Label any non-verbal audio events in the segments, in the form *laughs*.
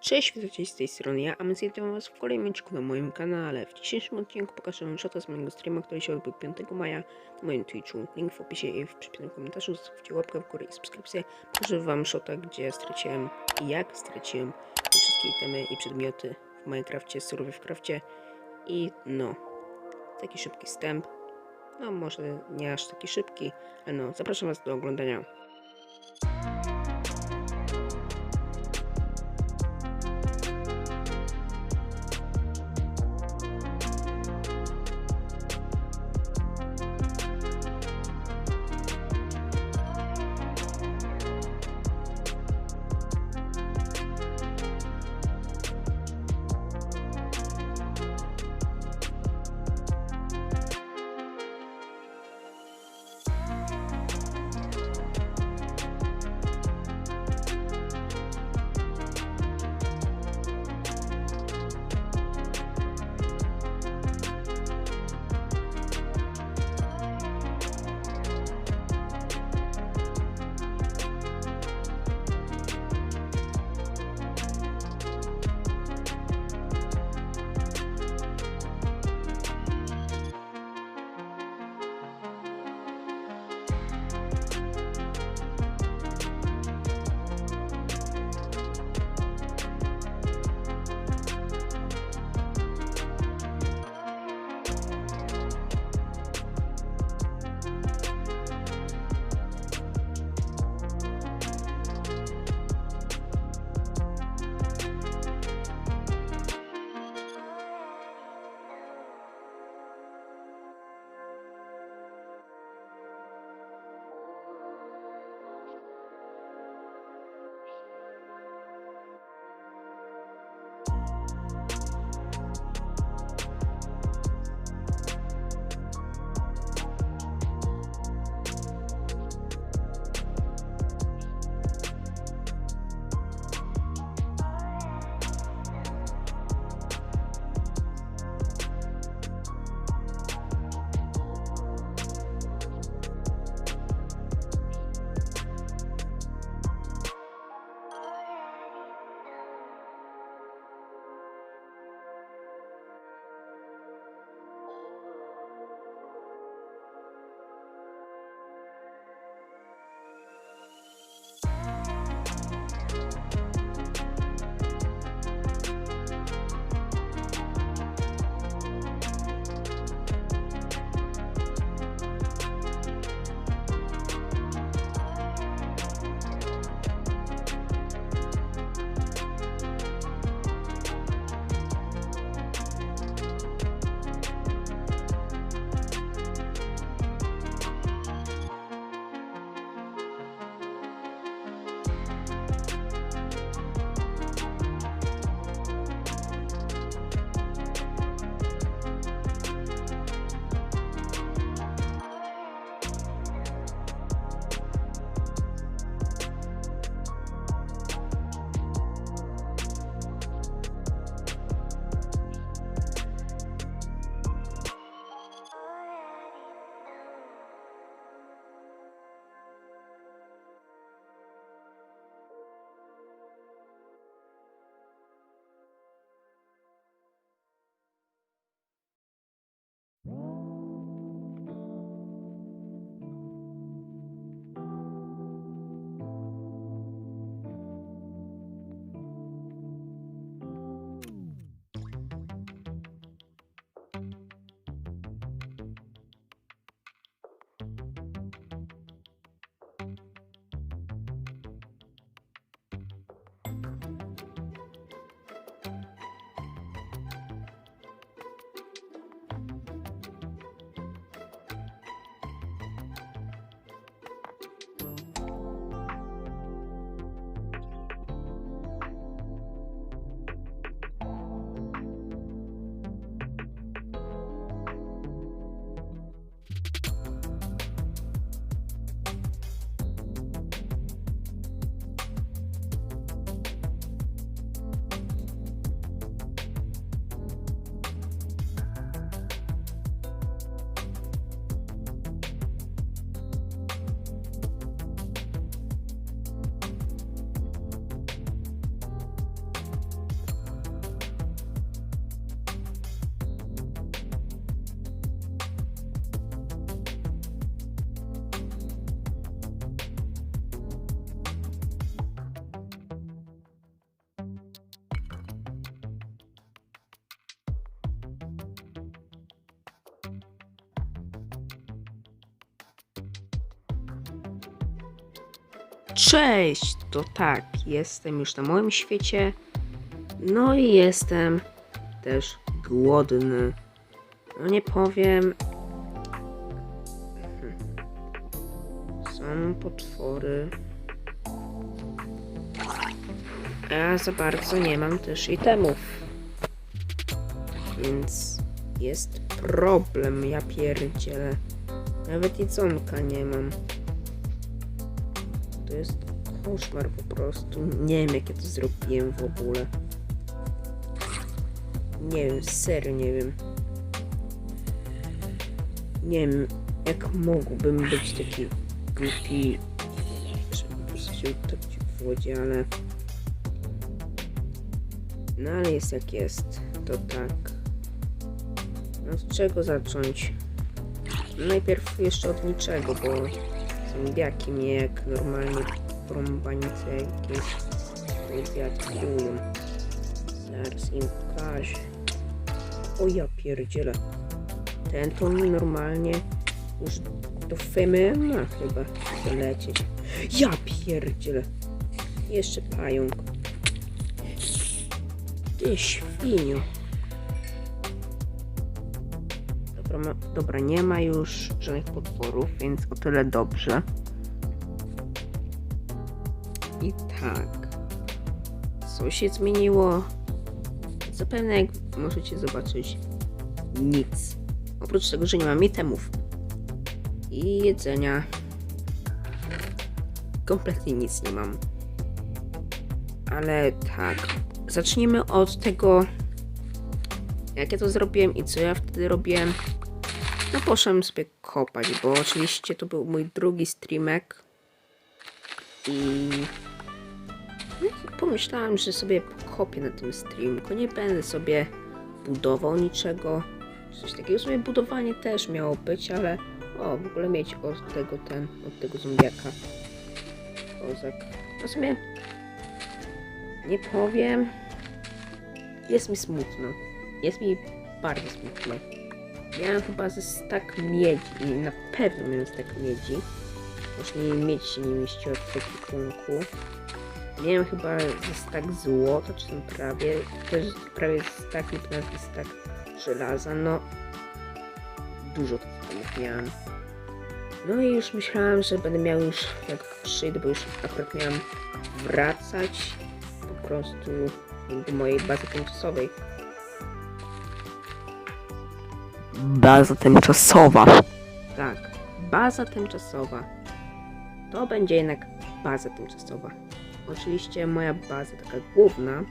Cześć, witajcie z tej strony ja, Ames, witam was w kolejnym odcinku na moim kanale. W dzisiejszym odcinku pokażę wam shota z mojego streama, który się odbył 5 maja na moim Twitchu. Link w opisie i w przypiętym komentarzu. Zostawcie łapkę w górę i subskrypcję. Pokażę wam shota, gdzie straciłem i jak straciłem wszystkie itemy i przedmioty w Minecrafcie, surowie w crafcie. I no, taki szybki wstęp. No, może nie aż taki szybki, ale no, zapraszam was do oglądania. Cześć! To tak, jestem już na moim świecie. No i jestem też głodny. No nie powiem. Hmm. Są potwory. Ja za bardzo nie mam też itemów. Więc jest problem, ja pierdzielę. Nawet jedzonka nie mam. To jest koszmar po prostu. Nie wiem, jak ja to zrobiłem w ogóle. Nie wiem, serio nie wiem. Nie wiem, jak mógłbym być taki głupi, żeby po prostu się utopić w wodzie, ale... No ale jest jak jest, to tak. No z czego zacząć? Najpierw jeszcze od niczego, bo zombiaki mnie jak normalnie porąbanice jakieś zombiaki kierują. Zaraz im pokażę. O ja pierdzielę. Ten to mi normalnie już do Femy ma chyba dolecieć. Ja pierdzielę. Jeszcze pająk. Ty świnio. Dobra, nie ma już żadnych potworów, więc o tyle dobrze. I tak. Co się zmieniło? Zapewne jak możecie zobaczyć, nic. Oprócz tego, że nie mam itemów i jedzenia. Kompletnie nic nie mam. Ale tak. Zacznijmy od tego, jak ja to zrobiłem i co ja wtedy robiłem. No poszedłem sobie kopać, bo oczywiście to był mój drugi streamek. I no, i pomyślałem, że sobie pokopię na tym streamku. Nie będę sobie budował niczego. Coś takiego sobie budowanie też miało być, ale o, w ogóle mieć od tego ten, od tego zombiaka. Kozak. Nie powiem. Jest mi smutno. Jest mi bardzo smutno. Miałem chyba ze stak miedzi i na pewno miałem stak miedzi. Właśnie miedź się nie mieściła w ekwipunku. Miałem chyba ze stak złota, czy tam prawie. Też prawie stak lub nawet stak żelaza. No, dużo tych miałem. No i już myślałem, że będę miał już, jak przyjdę, bo już akurat miałem wracać po prostu do mojej bazy tymczasowej. Baza tymczasowa. Tak, baza tymczasowa. To będzie jednak baza tymczasowa. Oczywiście moja baza taka główna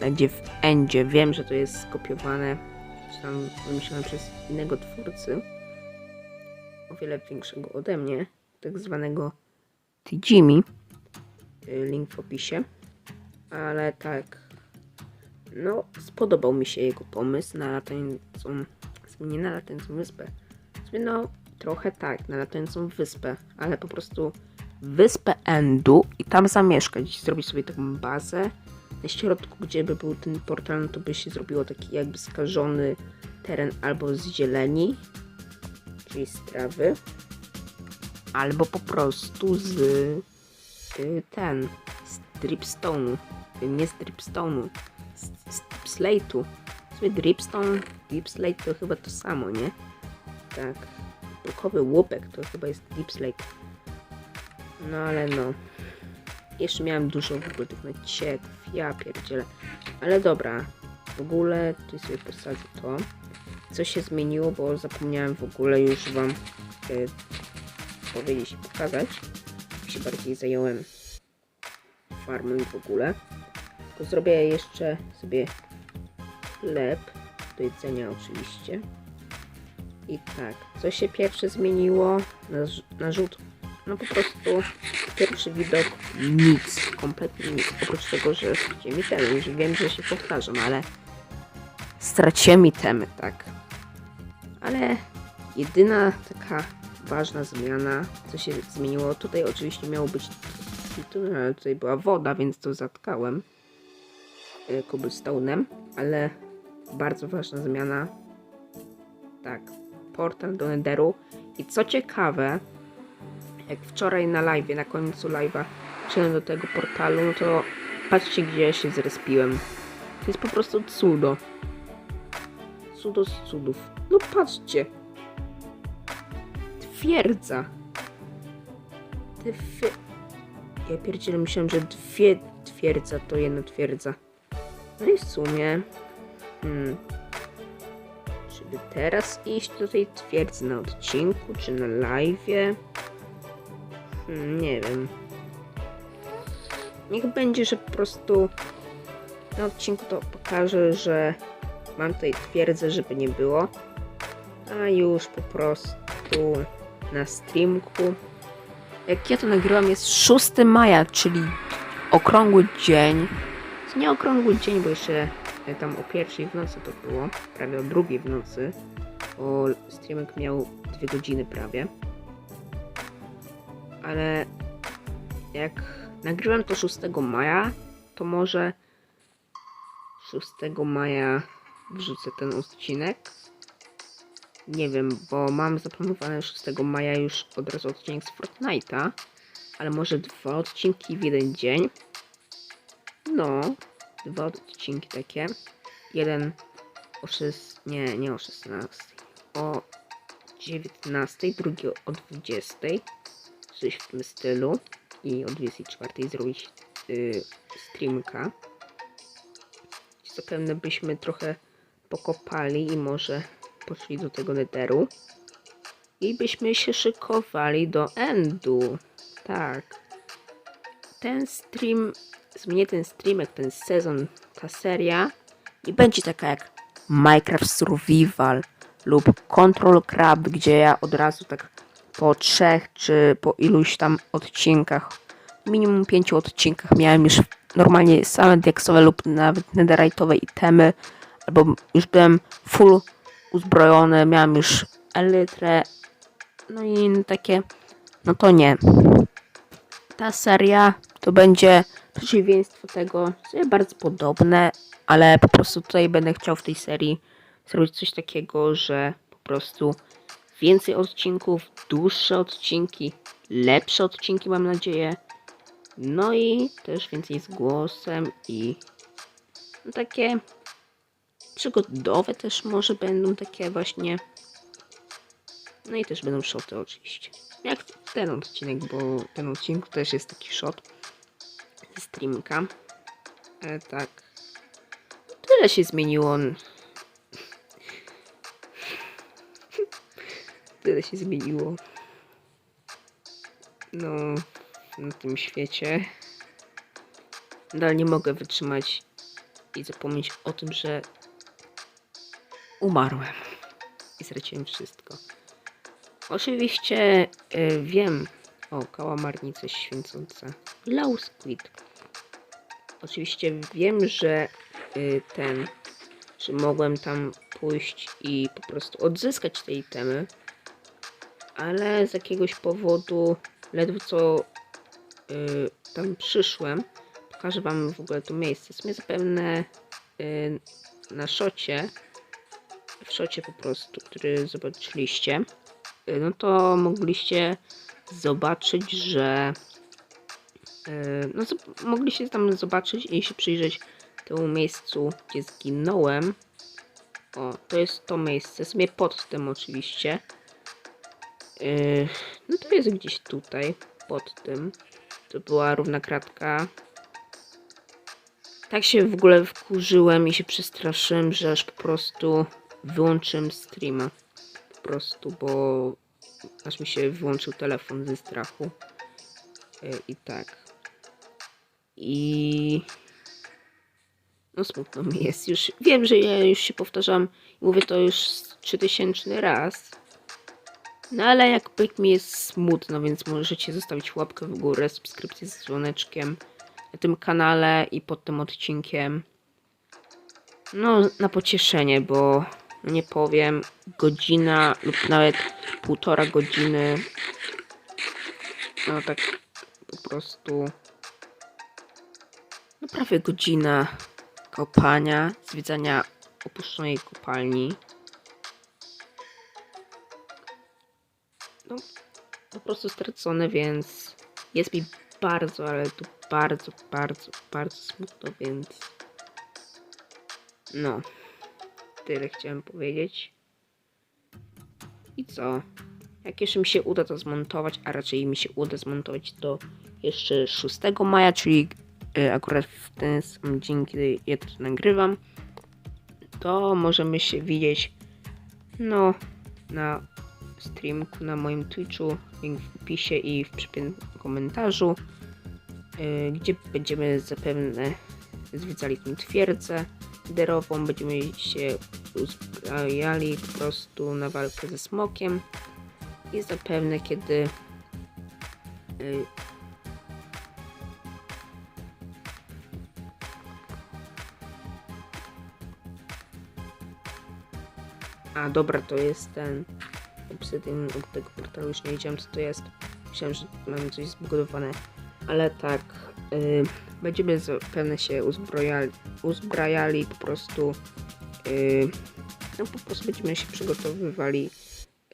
będzie w Endzie. Wiem, że to jest skopiowane, czy tam wymyślone przez innego twórcy. O wiele większego ode mnie, tak zwanego Tijimi. Y, Link w opisie. Ale tak, no, spodobał mi się jego pomysł na latającą, nie na latającą wyspę. No, trochę tak, na latającą wyspę, ale po prostu wyspę Endu i tam zamieszkać, zrobić sobie taką bazę. Na środku, gdzie by był ten portal, no to by się zrobiło taki jakby skażony teren albo z zieleni, czyli z trawy, albo po prostu z y, ten, z dripstone'u, Y, nie z dripstone'u, z, z slate'u. W sumie dripstone, deepslate to chyba to samo, nie? Tak. Brukowy łupek to chyba jest deepslate. No ale no. Jeszcze miałem dużo w ogóle tych nacieków, ja pierdzielę. Ale dobra, w ogóle tu sobie posadzę to. Co się zmieniło, bo zapomniałem w ogóle już wam y, powiedzieć i pokazać. Się bardziej zająłem farmą w ogóle. Tylko zrobię jeszcze sobie chleb do jedzenia oczywiście. I tak, co się pierwsze zmieniło na, na rzut? No po prostu pierwszy widok nic, kompletnie nic. Oprócz tego, że straciłem itemy. Już wiem, że się powtarzam, ale straciłem itemy, tak. Ale jedyna taka ważna zmiana, co się zmieniło, tutaj oczywiście miało być tu, ale tutaj była woda, więc to zatkałem y, cobblestone'em, ale bardzo ważna zmiana. Tak, portal do Netheru. I co ciekawe, jak wczoraj na live, na końcu live'a przyszedłem do tego portalu, no to patrzcie gdzie ja się zrespiłem. To jest po prostu cudo. Cudo z cudów. No patrzcie. Twierdza. Dwie... Ja pierdzielę, myślałem, że dwie twierdza to jedna twierdza. No i w sumie... Hmm, żeby teraz iść do tej twierdzy na odcinku, czy na live'ie? Hmm, nie wiem. Niech będzie, że po prostu na odcinku to pokażę, że mam tutaj twierdzę, żeby nie było. A już po prostu na streamku. Jak ja to nagrywam jest 6 maja, czyli okrągły dzień. Nie okrągły dzień, bo jeszcze tam o pierwszej w nocy to było, prawie o drugiej w nocy, bo streamek miał dwie godziny prawie. Ale jak nagrywam to 6 maja, to może 6 maja wrzucę ten odcinek. Nie wiem, bo mam zaplanowane 6 maja już od razu odcinek z Fortnite'a, ale może dwa odcinki w jeden dzień. No, dwa odcinki takie. Jeden o 6, nie, nie o 16, o 19, drugi o 20, coś w tym stylu. I o 24 zrobić y, streamka. Zapewne byśmy trochę pokopali i może poszli do tego netheru. I byśmy się szykowali do endu. Tak. Ten stream, zmienię ten streamek, ten sezon, ta seria nie będzie taka jak Minecraft Survival lub Control Crab, gdzie ja od razu tak po trzech czy po iluś tam odcinkach, minimum pięciu odcinkach miałem już normalnie same diaksowe lub nawet netherite'owe itemy, albo już byłem full uzbrojony, miałem już elytrę, no i takie, no to nie. Ta seria to będzie przeciwieństwo tego, jest bardzo podobne, ale po prostu tutaj będę chciał w tej serii zrobić coś takiego, że po prostu więcej odcinków, dłuższe odcinki, lepsze odcinki mam nadzieję. No i też więcej z głosem i no takie przygodowe też może będą takie właśnie. No i też będą shoty oczywiście. Jak ten odcinek, bo ten odcinek też jest taki shot streamka. Ale tak. Tyle się zmieniło. *laughs* Tyle się zmieniło. No, na tym świecie. Nadal nie mogę wytrzymać i zapomnieć o tym, że umarłem i straciłem wszystko. Oczywiście y, wiem o kałamarnice święcące. Low Squid. Oczywiście wiem, że y, ten, że mogłem tam pójść i po prostu odzyskać te itemy, ale z jakiegoś powodu ledwo co y, tam przyszłem. Pokażę wam w ogóle to miejsce. W sumie zapewne y, na szocie, w szocie po prostu, który zobaczyliście, y, no to mogliście zobaczyć, że no zob- mogliście tam zobaczyć i się przyjrzeć temu miejscu, gdzie zginąłem. O, to jest to miejsce, sobie pod tym oczywiście. Yy, no to jest gdzieś tutaj, pod tym. To była równa kratka. Tak się w ogóle wkurzyłem i się przestraszyłem, że aż po prostu wyłączyłem streama. Po prostu, bo aż mi się wyłączył telefon ze strachu. Yy, I tak. I... No smutno mi jest. Już wiem, że ja już się powtarzam i mówię to już 3000 raz. No ale jakby mi jest smutno, więc możecie zostawić łapkę w górę, subskrypcję z dzwoneczkiem na tym kanale i pod tym odcinkiem. No, na pocieszenie, bo nie powiem, godzina lub nawet półtora godziny. No tak po prostu. No prawie godzina kopania, zwiedzania opuszczonej kopalni. No, no prostu stracone, więc jest mi bardzo, ale to bardzo, bardzo, bardzo smutno, więc no, tyle chciałem powiedzieć. I co? Jak jeszcze mi się uda to zmontować, a raczej mi się uda zmontować to jeszcze 6 maja, czyli akurat w ten sam dzień, kiedy ja to nagrywam, to możemy się widzieć no na streamku na moim Twitchu, link w opisie i w komentarzu, y, gdzie będziemy zapewne zwiedzali tą twierdzę derową, będziemy się uzbrajali po prostu na walkę ze smokiem i zapewne kiedy y, A dobra, to jest ten Obsidian od tego portalu, już nie wiedziałem co to jest. Myślałem, że mamy coś zbudowane. Ale tak, y, będziemy zapewne się uzbrojali, uzbrajali po prostu. y, no po prostu będziemy się przygotowywali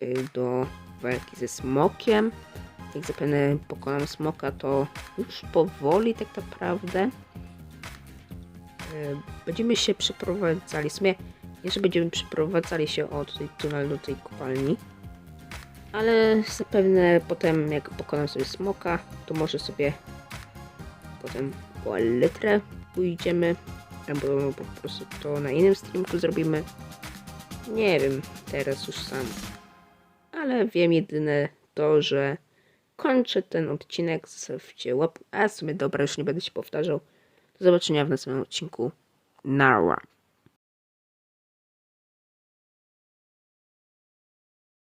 y, do walki ze smokiem. Jak zapewne pokonam smoka, to już powoli tak naprawdę y, będziemy się przeprowadzali. W sumie że będziemy przeprowadzali się od tej tunelu do tej kopalni. Ale zapewne potem, jak pokonam sobie smoka, to może sobie potem po litrę pójdziemy. Albo po prostu to na innym streamku zrobimy. Nie wiem, teraz już sam. Ale wiem jedyne to, że kończę ten odcinek. Zostawcie łap. A w sumie dobra, już nie będę się powtarzał. Do zobaczenia w następnym odcinku. Nara.